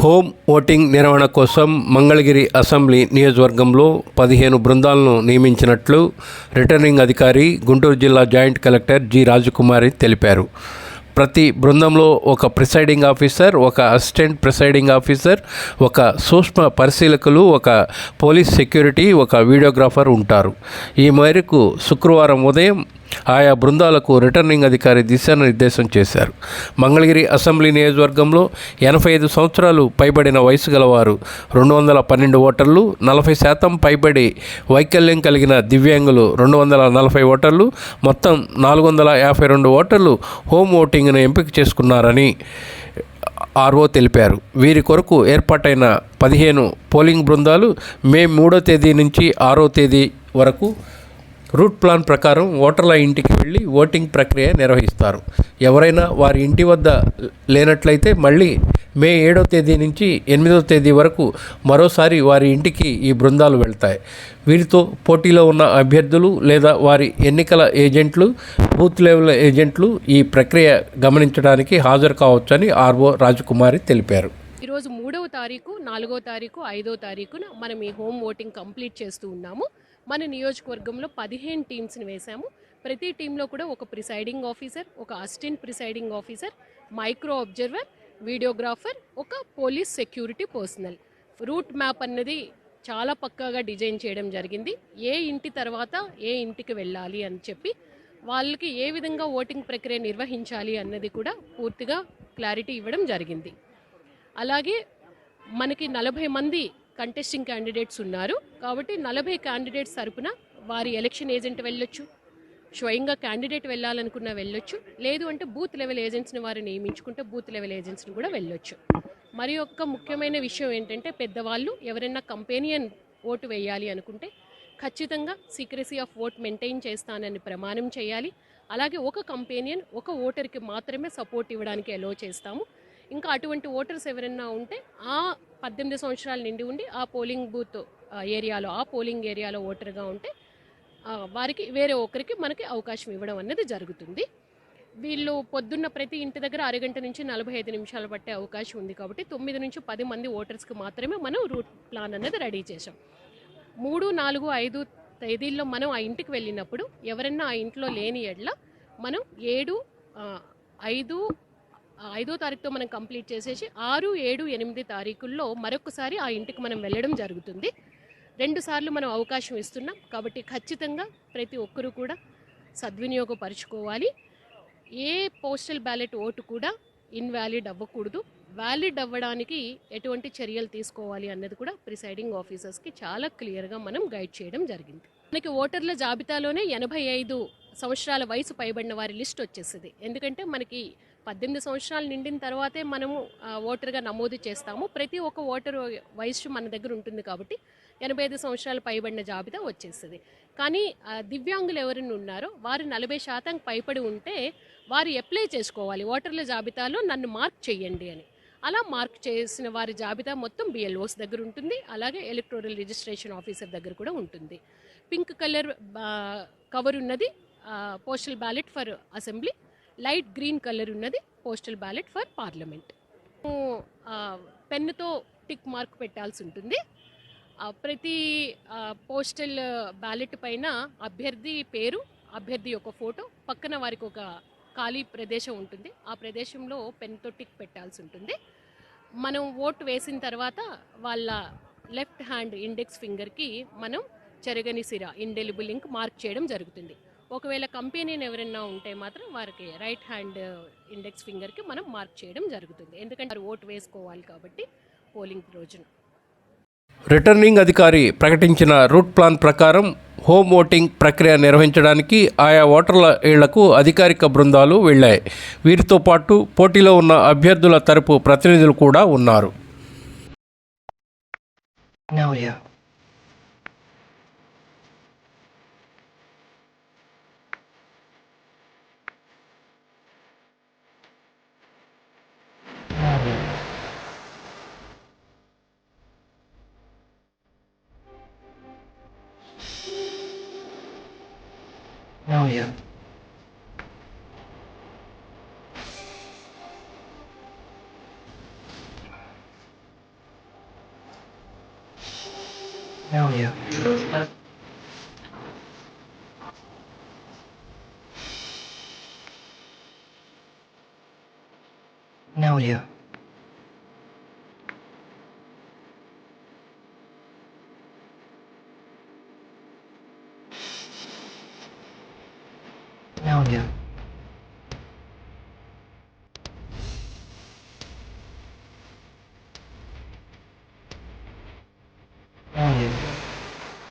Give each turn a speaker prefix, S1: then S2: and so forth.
S1: Home voting నిర్వహణ కోసం Mangalagiri assembly నియోజకవర్గంలో పదిహేను బృందాలను నియమించినట్లు రిటర్నింగ్ అధికారి గుంటూరు జిల్లా జాయింట్ కలెక్టర్ జి రాజకుమారి తెలిపారు. ప్రతి బృందంలో ఒక ప్రిసైడింగ్ ఆఫీసర్ ఒక అసిస్టెంట్ ప్రిసైడింగ్ ఆఫీసర్ ఒక సూక్ష్మ పరిశీలకులు ఒక పోలీస్ సెక్యూరిటీ ఒక వీడియోగ్రాఫర్ ఉంటారు. ఈ మేరకు శుక్రవారం ఉదయం ఆయా బృందాలకు రిటర్నింగ్ అధికారి దిశానిర్దేశం చేశారు. మంగళగిరి అసెంబ్లీ నియోజకవర్గంలో ఎనభై ఐదు సంవత్సరాలు పైబడిన వయసు గలవారు రెండు వందల పన్నెండు ఓటర్లు నలభై శాతం పైబడి వైకల్యం కలిగిన దివ్యాంగులు రెండు వందల నలభై ఓటర్లు మొత్తం నాలుగు వందల యాభై రెండు ఓటర్లు హోమ్ ఓటింగ్ను ఎంపిక చేసుకున్నారని ఆర్ఓ తెలిపారు. వీరి కొరకు ఏర్పాటైన పదిహేను పోలింగ్ బృందాలు మే మూడో తేదీ నుంచి ఆరో తేదీ వరకు రూట్ ప్లాన్ ప్రకారం ఓటర్ల ఇంటికి వెళ్ళి ఓటింగ్ ప్రక్రియ నిర్వహిస్తారు. ఎవరైనా వారి ఇంటి వద్ద లేనట్లయితే మళ్ళీ మే ఏడో తేదీ నుంచి ఎనిమిదో తేదీ వరకు మరోసారి వారి ఇంటికి ఈ బృందాలు వెళ్తాయి. వీరితో పోటీలో ఉన్న అభ్యర్థులు లేదా వారి ఎన్నికల ఏజెంట్లు బూత్ లెవెల్ ఏజెంట్లు ఈ ప్రక్రియ గమనించడానికి హాజరు కావచ్చని ఆర్ఓ రాజకుమారి తెలిపారు.
S2: ఈరోజు మూడవ తారీఖు నాలుగో తారీఖు ఐదో తారీఖున మనం ఈ హోమ్ ఓటింగ్ కంప్లీట్ చేస్తూ ఉన్నాము. మన నియోజకవర్గంలో పదిహేను టీమ్స్ని వేశాము. ప్రతి టీంలో కూడా ఒక ప్రిసైడింగ్ ఆఫీసర్ ఒక assistant presiding officer micro observer videographer ఒక police security personnel. Route map అన్నది చాలా పక్కాగా డిజైన్ చేయడం జరిగింది. ఏ ఇంటి తర్వాత ఏ ఇంటికి వెళ్ళాలి అని చెప్పి వాళ్ళకి ఏ విధంగా ఓటింగ్ ప్రక్రియ నిర్వహించాలి అన్నది కూడా పూర్తిగా క్లారిటీ ఇవ్వడం జరిగింది. అలాగే మనకి నలభై మంది కంటెస్టింగ్ క్యాండిడేట్స్ ఉన్నారు. కాబట్టి నలభై క్యాండిడేట్స్ తరపున వారి ఎలక్షన్ ఏజెంట్ వెళ్ళొచ్చు. స్వయంగా క్యాండిడేట్ వెళ్ళాలనుకున్న వెళ్ళొచ్చు. లేదు అంటే బూత్ లెవెల్ ఏజెంట్స్ని వారు నియమించుకుంటే బూత్ లెవెల్ ఏజెంట్స్ని కూడా వెళ్ళొచ్చు. మరి ఒక ముఖ్యమైన విషయం ఏంటంటే పెద్దవాళ్ళు ఎవరైనా కంపెనియన్ ఓటు వేయాలి అనుకుంటే ఖచ్చితంగా సీక్రసీ ఆఫ్ ఓట్ మెయింటైన్ చేస్తానని ప్రమాణం చేయాలి. అలాగే ఒక కంపెనియన్ ఒక ఓటర్కి మాత్రమే సపోర్ట్ ఇవ్వడానికి అలో చేస్తాము. ఇంకా అటువంటి ఓటర్స్ ఎవరైనా ఉంటే ఆ పద్దెనిమిది సంవత్సరాలు నిండి ఉండి ఆ పోలింగ్ బూత్ ఏరియాలో ఆ పోలింగ్ ఏరియాలో ఓటర్గా ఉంటే వారికి వేరే ఒకరికి మనకి అవకాశం ఇవ్వడం అనేది జరుగుతుంది. వీళ్ళు పొద్దున్న ప్రతి ఇంటి దగ్గర అరగంట నుంచి నలభై ఐదు నిమిషాలు పట్టే అవకాశం ఉంది కాబట్టి తొమ్మిది నుంచి పది మంది ఓటర్స్కి మాత్రమే మనం రూట్ ప్లాన్ అనేది రెడీ చేసాం మూడు నాలుగు ఐదు తేదీల్లో మనం ఆ ఇంటికి వెళ్ళినప్పుడు ఎవరన్నా ఆ ఇంట్లో లేని ఎడ్ల మనం ఏడు ఐదు ఐదో తారీఖుతో మనం కంప్లీట్ చేసేసి ఆరు ఏడు ఎనిమిది తారీఖుల్లో మరొకసారి ఆ ఇంటికి మనం వెళ్ళడం జరుగుతుంది. రెండు సార్లు మనం అవకాశం ఇస్తున్నాం. కాబట్టి ఖచ్చితంగా ప్రతి ఒక్కరూ కూడా సద్వినియోగపరుచుకోవాలి. ఏ పోస్టల్ బ్యాలెట్ ఓటు కూడా ఇన్వాలిడ్ అవ్వకూడదు. వ్యాలిడ్ అవ్వడానికి ఎటువంటి చర్యలు తీసుకోవాలి అన్నది కూడా ప్రిసైడింగ్ ఆఫీసర్స్కి చాలా క్లియర్గా మనం గైడ్ చేయడం జరిగింది. మనకి ఓటర్ల జాబితాలోనే ఎనభై ఐదు సంవత్సరాల వయసు పైబడిన వారి లిస్ట్ వచ్చేసింది ఎందుకంటే మనకి పద్దెనిమిది సంవత్సరాలు నిండిన తర్వాతే మనము ఓటర్గా నమోదు చేస్తాము. ప్రతి ఒక్క ఓటరు వయసు మన దగ్గర ఉంటుంది కాబట్టి ఎనభై ఐదు సంవత్సరాలు పైబడిన జాబితా వచ్చేస్తుంది. కానీ దివ్యాంగులు ఎవరైనా ఉన్నారో వారు నలభై శాతం పైపడి ఉంటే వారు అప్లై చేసుకోవాలి. ఓటర్ల జాబితాలో నన్ను మార్క్ చేయండి అని. అలా మార్క్ చేసిన వారి జాబితా మొత్తం బిఎల్ఓస్ దగ్గర ఉంటుంది. అలాగే ఎలక్టోరల్ రిజిస్ట్రేషన్ ఆఫీసర్ దగ్గర కూడా ఉంటుంది. పింక్ కలర్ కవర్ ఉన్నది postal ballot for assembly. Light green colour ఉన్నది పోస్టల్ బ్యాలెట్ ఫర్ పార్లమెంట్. పెన్నుతో టిక్ మార్క్ పెట్టాల్సి ఉంటుంది. ప్రతి పోస్టల్ బ్యాలెట్ పైన అభ్యర్థి పేరు అభ్యర్థి యొక్క ఫోటో పక్కన వారికి ఒక ఖాళీ ప్రదేశం ఉంటుంది. ఆ ప్రదేశంలో పెన్తో టిక్ పెట్టాల్సి ఉంటుంది. మనం ఓటు వేసిన తర్వాత వాళ్ళ లెఫ్ట్ హ్యాండ్ ఇండెక్స్ ఫింగర్కి మనం చెరగని సిర ఇండెలిబుల్ లింక్ మార్క్ చేయడం జరుగుతుంది. ఒకవేళ కంపెనీని ఎవరైనా ఉంటే మాత్రం వారికి రైట్ హ్యాండ్ ఇండెక్స్ ఫింగర్కి మనం మార్క్ చేయడం జరుగుతుంది. ఎందుకంటే వారు ఓటు వేసుకోవాలి కాబట్టి పోలింగ్ రోజున.
S1: రిటర్నింగ్ అధికారి ప్రకటించిన రూట్ ప్లాన్ ప్రకారం హోమ్ ఓటింగ్ ప్రక్రియ నిర్వహించడానికి ఆయా ఓటర్ల ఇళ్ళకు అధికారిక బృందాలు వెళ్ళాయి. వీరితో పాటు పోటీలో ఉన్న అభ్యర్థుల తరపు ప్రతినిధులు కూడా ఉన్నారు.
S3: Oh yeah. Oh, Hell you. Yeah.